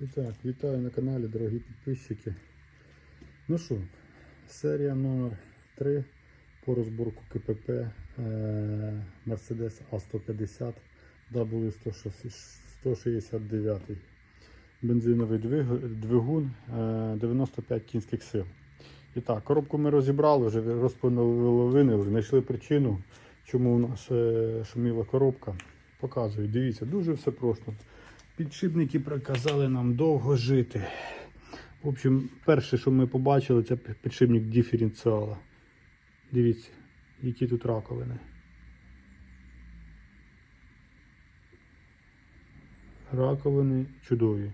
І так, вітаю на каналі, дорогі підписчики. Ну що, серія номер 3 по розборку КПП е, Mercedes A150 W169. Бензиновий двигун е, 95 кінських сил. І так, коробку ми розібрали, вже розполовинили, знайшли причину, чому у нас е, шуміла коробка. Показую, дивіться, дуже все просто. Підшипники приказали нам довго жити. В общем, перше, що ми побачили, це підшипник диференціала. Дивіться, які тут раковини. Раковини чудові.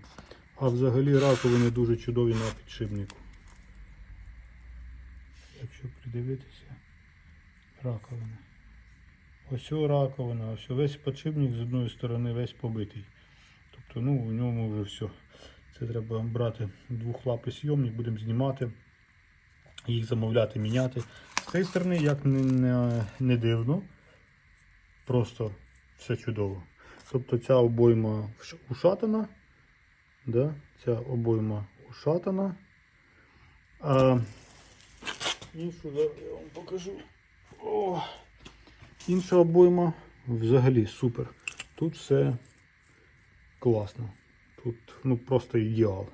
А взагалі раковини дуже чудові на підшипнику. Якщо придивитися, раковини. Ось раковина, ось весь підшипник з одної сторони весь побитий. Тобто, ну, у ньому вже все. Це треба брати двохлапий сйомник, будемо знімати, їх замовляти, міняти. З цієї сторони, як не, не, не дивно, просто все чудово. Тобто ця обойма ушатана, да? ця обойма ушатана. А іншу я вам покажу. О! Інша обойма взагалі супер. Тут все класно. Тут ну, просто ідеал.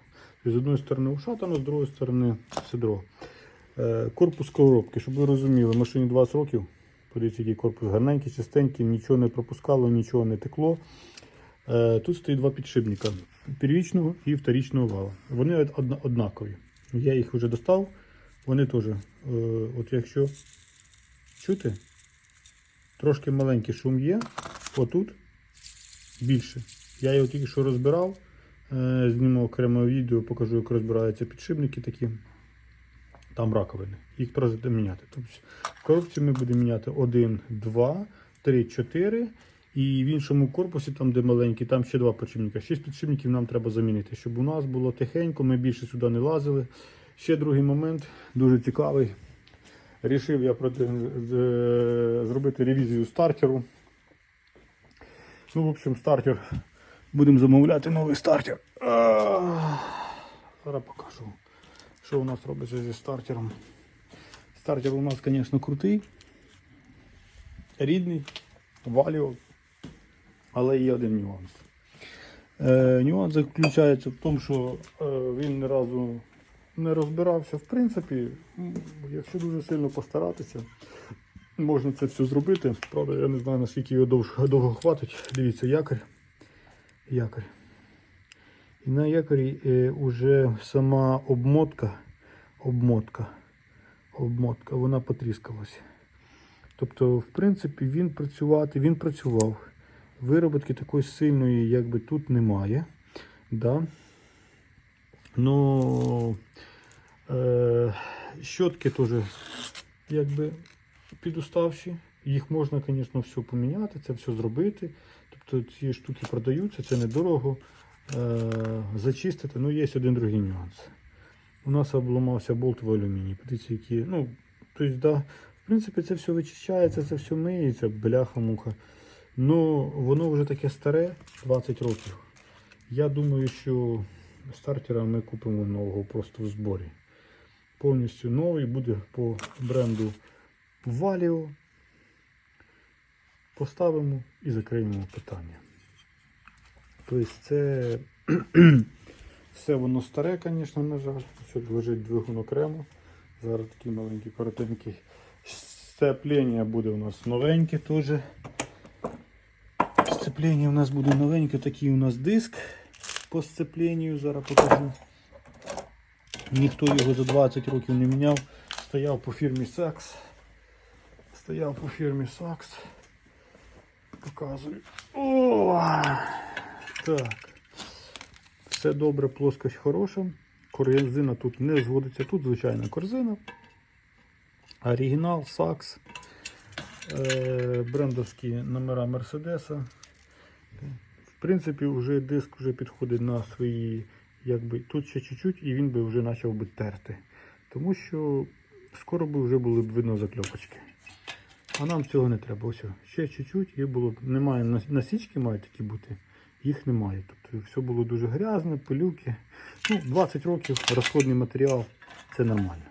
З одної сторони ушатано, з другої сторони седро. Е, корпус коробки, щоб ви розуміли, машині 20 років. Подивіться, який корпус гарненький, чистенький, нічого не пропускало, нічого не текло. Е, тут стоїть два підшипника первічного і вторічного вала. Вони однакові. Я їх вже достав. Вони теж, е, от якщо чути, трошки маленький шум є, отут більше. Я його тільки що розбирав. Е, Зніму окреме відео, покажу, як розбираються підшипники такі. Там раковини. Їх теж треба міняти. Тобто в ми будемо міняти 1, 2, 3, 4. І в іншому корпусі, там де маленький, там ще два підшипника. 6 підшипників нам треба замінити, щоб у нас було тихенько, ми більше сюди не лазили. Ще другий момент, дуже цікавий. Рішив я проти, зробити ревізію стартеру. Ну, в общем, стартер. Будемо замовляти новий стартер. Зараз покажу, що у нас робиться зі стартером. Стартер у нас, звісно, крутий, рідний, валіо, але є один нюанс. Е, нюанс заключається в тому, що е, він ні разу не розбирався. В принципі, якщо дуже сильно постаратися, можна це все зробити. Правда, я не знаю, наскільки його довго, довго хватить. Дивіться, якорь. Якорь. І на якорі е, уже сама обмотка, обмотка, обмотка, вона потріскалася. Тобто, в принципі, він працювати, він працював. Вироботки такої сильної, якби тут немає. Да? Ну, е, щотки теж якби підуставші. Їх можна, звісно, все поміняти, це все зробити. Тобто ці штуки продаються, це недорого. Е, зачистити. Ну, є один другий нюанс. У нас обламався болт в алюмінії. Подивіться, які. Ну, тобто, да, в принципі, це все вичищається, це все миється, бляха-муха. Ну, воно вже таке старе, 20 років. Я думаю, що стартера ми купимо нового просто в зборі. Повністю новий буде по бренду Valio. Поставимо і закриємо питання. Тобто це все воно старе, звісно, на жаль. Що лежить двигун окремо. Зараз такий маленький коротенький. Сцеплення буде у нас новеньке теж. Сцеплення у нас буде новеньке, такий у нас диск по сцепленню. Зараз покажу. Ніхто його за 20 років не міняв. Стояв по фірмі Saks. Стояв по фірмі Saks. Показую. О! Так. Все добре, плоскость хороша. Корзина тут не зводиться. Тут звичайна корзина. Оригінал, Сакс. Е, брендовські номера Мерседеса. В принципі, вже диск вже підходить на свої, якби тут ще чуть-чуть, і він би вже почав би терти. Тому що скоро би вже були б видно закльопочки. А нам цього не треба. Ось, ще чуть-чуть і було. Немає насічки, мають такі бути. їх немає. Тобто все було дуже грязне, пилюки. Ну, 20 років розходний матеріал це нормально.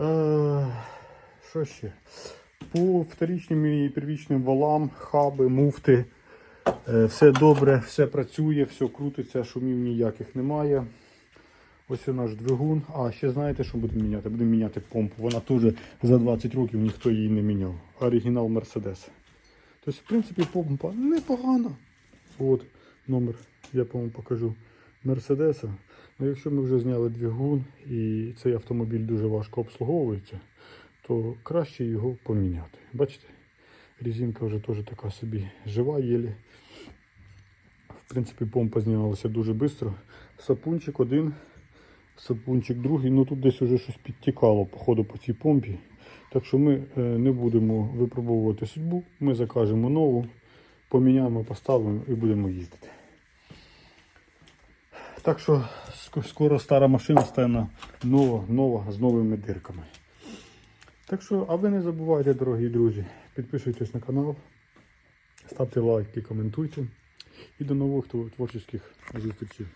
Е, що ще? По вторічним і первічним валам, хаби, муфти. Е, Все добре, все працює, все крутиться, шумів ніяких немає. Ось і наш двигун. А ще знаєте, що будемо міняти? Будемо міняти помпу. Вона теж за 20 років ніхто її не міняв. Оригінал Мерседес. Тобто, в принципі, помпа непогана. От номер, я по-моєму покажу Мерседеса. Ну, якщо ми вже зняли двигун і цей автомобіль дуже важко обслуговується, то краще його поміняти. Бачите? Резинка вже теж така собі жива єлі. В принципі, помпа знялася дуже швидко. Сапунчик один, сапунчик другий. Ну тут десь вже щось підтікало, походу, по цій помпі. Так що ми е, не будемо випробовувати судьбу. Ми закажемо нову, поміняємо, поставимо і будемо їздити. Так що скоро стара машина стане нова, нова з новими дирками. Так що, а ви не забувайте, дорогі друзі, підписуйтесь на канал, ставте лайки, коментуйте. І до нових твор- творчих зустрічей.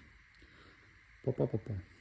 Па-па-па-па.